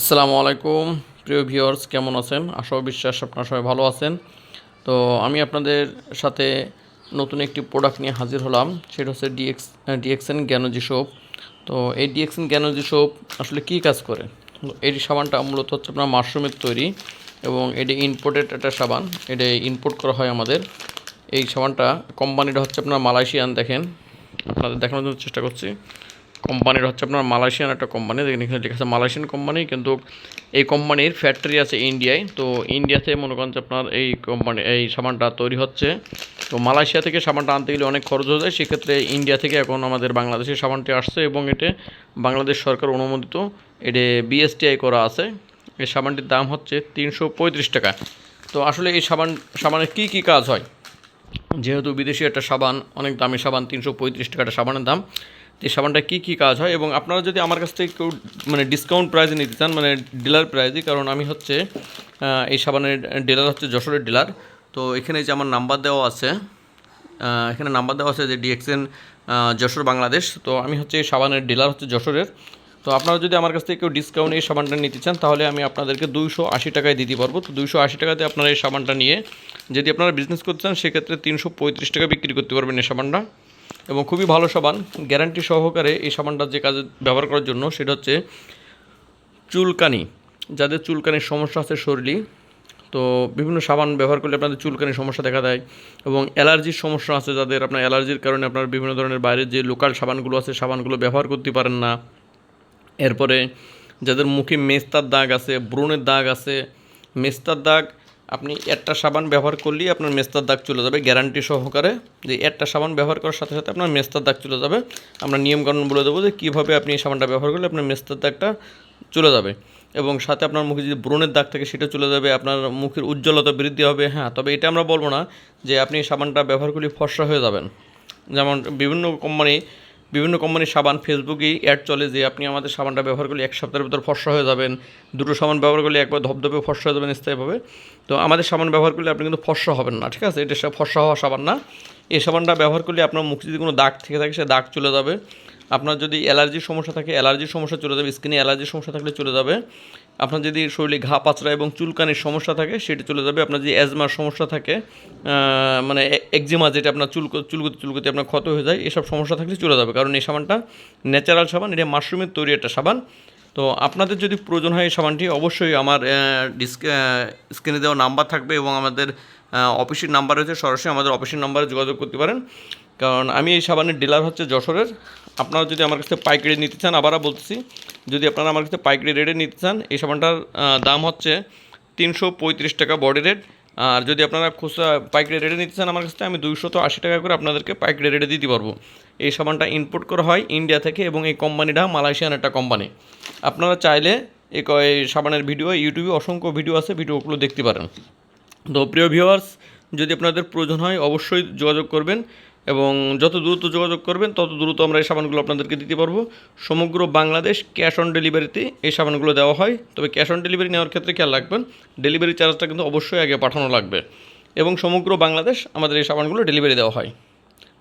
আসসালামু আলাইকুম। প্রিয় ভিউয়ার্স, কেমন আছেন? আশা বিশ্বাস আপনারা সবাই ভালো আছেন। তো আমি আপনাদের সাথে নতুন একটি প্রোডাক্ট নিয়ে হাজির হলাম। সেটা হচ্ছে ডিএক্স ডিএক্সএন জ্ঞানজি সোপ তো এই ডিএক্সএন জ্ঞানজি সোপ আসলে কী কাজ করে? এই সাবানটা মূলত হচ্ছে আপনার মাশরুমের তৈরি এবং এটি ইম্পোর্টেড একটা সাবান। এটা ইম্পোর্ট করা হয় আমাদের। এই সাবানটা কোম্পানিটা হচ্ছে আপনার মালয়েশিয়ান, দেখেন। আপনাদের দেখানোর জন্য চেষ্টা করছি। কোম্পানির হচ্ছে আপনার মালয়েশিয়ান একটা কোম্পানি, দেখেন এখানে লেখা আছে মালয়েশিয়ান কোম্পানি, কিন্তু এই কোম্পানির ফ্যাক্টরি আছে ইন্ডিয়ায় তো ইন্ডিয়াতে মনে করেন আপনার এই কোম্পানি, এই সাবানটা তৈরি হচ্ছে। তো মালয়েশিয়া থেকে সাবানটা আনতে গেলে অনেক খরচ হয়ে যায়। সেক্ষেত্রে ইন্ডিয়া থেকে এখন আমাদের বাংলাদেশে সাবানটি আসছে এবং এতে বাংলাদেশ সরকার অনুমোদিত। এটি বিএসটিআই করা আছে। এই সাবানটির দাম হচ্ছে তিনশো পঁয়ত্রিশ টাকা। তো আসলে এই সাবান সাবানের কী কী কাজ হয়? যেহেতু বিদেশি একটা সাবান, অনেক দামি সাবান, তিনশো পঁয়ত্রিশ টাকাটা সাবানের দাম। এই সাবানটা কী কী কাজ হয়? এবং আপনারা যদি আমার কাছ থেকে কেউ মানে ডিসকাউন্ট প্রাইসে নিতে চান মানে ডিলার প্রাইসে কারণ আমি হচ্ছে এই সাবানের ডিলার হচ্ছে যশোরের ডিলার তো এখানে যে আমার নাম্বার দেওয়া আছে এখানে নাম্বার দেওয়া আছে যে ডিএক্সএন যশোর বাংলাদেশ। তো আমি হচ্ছে এই সাবানের ডিলার হচ্ছে যশোরের। তো আপনারা যদি আমার কাছ থেকে কেউ ডিসকাউন্ট এই সাবানটা নিতে চান, তাহলে আমি আপনাদেরকে দুইশো আশি টাকায় দিতে পারব। তো দুইশো আশি টাকাতে আপনারা এই সাবানটা নিয়ে, যদি আপনারা বিজনেস করতে চান, সেক্ষেত্রে তিনশো পঁয়ত্রিশ টাকা বিক্রি করতে পারবেন এই সাবানটা। এবং খুবই ভালো সাবান। গ্যারান্টি সহকারে এই সাবানটা যে কাজে ব্যবহার করার জন্য সেটা হচ্ছে চুলকানি। যাদের চুলকানির সমস্যা আছে শরীরে, তো বিভিন্ন সাবান ব্যবহার করলে আপনাদের চুলকানির সমস্যা দেখা দেয় এবং অ্যালার্জির সমস্যা আছে যাদের। আপনার অ্যালার্জির কারণে আপনার বিভিন্ন ধরনের বাইরের যে লোকাল সাবানগুলো আছে, সাবানগুলো ব্যবহার করতে পারেন না। এরপরে যাদের মুখে মেস্তার দাগ আছে, ব্রণের দাগ আছে, মেস্তার দাগ আপনি একটা সাবান ব্যবহার করলেই আপনার মেস্তার দাগ চলে যাবে, গ্যারান্টি সহকারে যে একটা সাবান ব্যবহার করার সাথে সাথে আপনার মেস্তার দাগ চলে যাবে। আমরা নিয়মকানুন বলে দেবো যে কীভাবে আপনি এই সাবানটা ব্যবহার করলে আপনার মেস্তার দাগটা চলে যাবে এবং সাথে আপনার মুখে যদি ব্রণের দাগ থাকে সেটা চলে যাবে, আপনার মুখের উজ্জ্বলতা বৃদ্ধি হবে। হ্যাঁ তবে এটা আমরা বলব না যে আপনি সাবানটা ব্যবহার করলে ফর্সা হয়ে যাবেন। যেমন বিভিন্ন কোম্পানি বিভিন্ন কোম্পানির সাবান ফেসবুকেই অ্যাড চলে যে আপনি আমাদের সাবানটা ব্যবহার করলে এক সপ্তাহের ভিতর ফর্সা হয়ে যাবেন। দুটো সাবান ব্যবহার করলে একবার ধপধপে ফর্সা হয়ে যাবেন স্থায়ীভাবে। তো আমাদের সাবান ব্যবহার করলে আপনি কিন্তু ফর্সা হবেন না, ঠিক আছে? এটা ফর্সা হওয়া সাবান না। এই সাবানটা ব্যবহার করলে আপনার মুখে যদি কোনো দাগ থেকে থাকে, সে দাগ চলে যাবে। আপনার যদি অ্যালার্জির সমস্যা থাকে, অ্যালার্জির সমস্যা চলে যাবে, স্কিনে অ্যালার্জির সমস্যা থাকলে চলে যাবে। আপনার যদি শরীরে ঘা পাচড়া এবং চুলকানির সমস্যা থাকে, সেটা চলে যাবে। আপনার যদি অ্যাজমার সমস্যা থাকে মানে একজিমা যেটা আপনার চুল চুলকুতি চুলকুতি আপনার ক্ষত হয়ে যায়, এসব সমস্যা থাকলে চলে যাবে। কারণ এই সাবানটা ন্যাচারাল সাবান, এটা মাশরুমের তৈরি একটা সাবান। তো আপনাদের যদি প্রয়োজন হয় এই সাবানটি, অবশ্যই আমার ডিসক স্ক্রিনে দেওয়া নাম্বার থাকবে এবং আমাদের অফিসের নাম্বার রয়েছে। সরাসরি আমাদের অফিসের নাম্বারে যোগাযোগ করতে পারেন। কারণ আমি এই সাবানের ডিলার হচ্ছে যশোরের। আপনারা যদি আমার কাছে পাইকারি নিতে চান, আবারও বলতেছি, যদি আপনারা আমার কাছে পাইকারি রেটে নিতে চান, এই সাবানটার দাম হচ্ছে তিনশো পঁয়ত্রিশ টাকা বডি রেট। আর যদি আপনারা খুচরা পাইকারি রেটে নিতে চান আমার কাছ আমি দুইশো তো আশি টাকা করে আপনাদেরকে পাইকারি রেটে দিতে পারব। এই সাবানটা ইম্পোর্ট করা হয় ইন্ডিয়া থেকে এবং এই কোম্পানিটা মালয়েশিয়ান একটা কোম্পানি। আপনারা চাইলে এই সাবানের ভিডিও, ইউটিউবে অসংখ্য ভিডিও আছে, ভিডিওগুলো দেখতে পারেন। তো প্রিয় ভিউয়ার্স, যদি আপনাদের প্রয়োজন হয়, অবশ্যই যোগাযোগ করবেন। এবং যত দ্রুত যোগাযোগ করবেন, তত দ্রুত আমরা এই সাবানগুলো আপনাদেরকে দিতে পারব। সমগ্র বাংলাদেশ ক্যাশ অন ডেলিভারিতে এই সাবানগুলো দেওয়া হয়। তবে ক্যাশ অন ডেলিভারি নেওয়ার ক্ষেত্রে খেয়াল রাখবেন, ডেলিভারি চার্জটা কিন্তু অবশ্যই আগে পাঠানো লাগবে এবং সমগ্র বাংলাদেশ আমাদের এই সাবানগুলো ডেলিভারি দেওয়া হয়।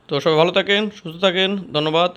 তো সবাই ভালো থাকেন, সুস্থ থাকেন, ধন্যবাদ।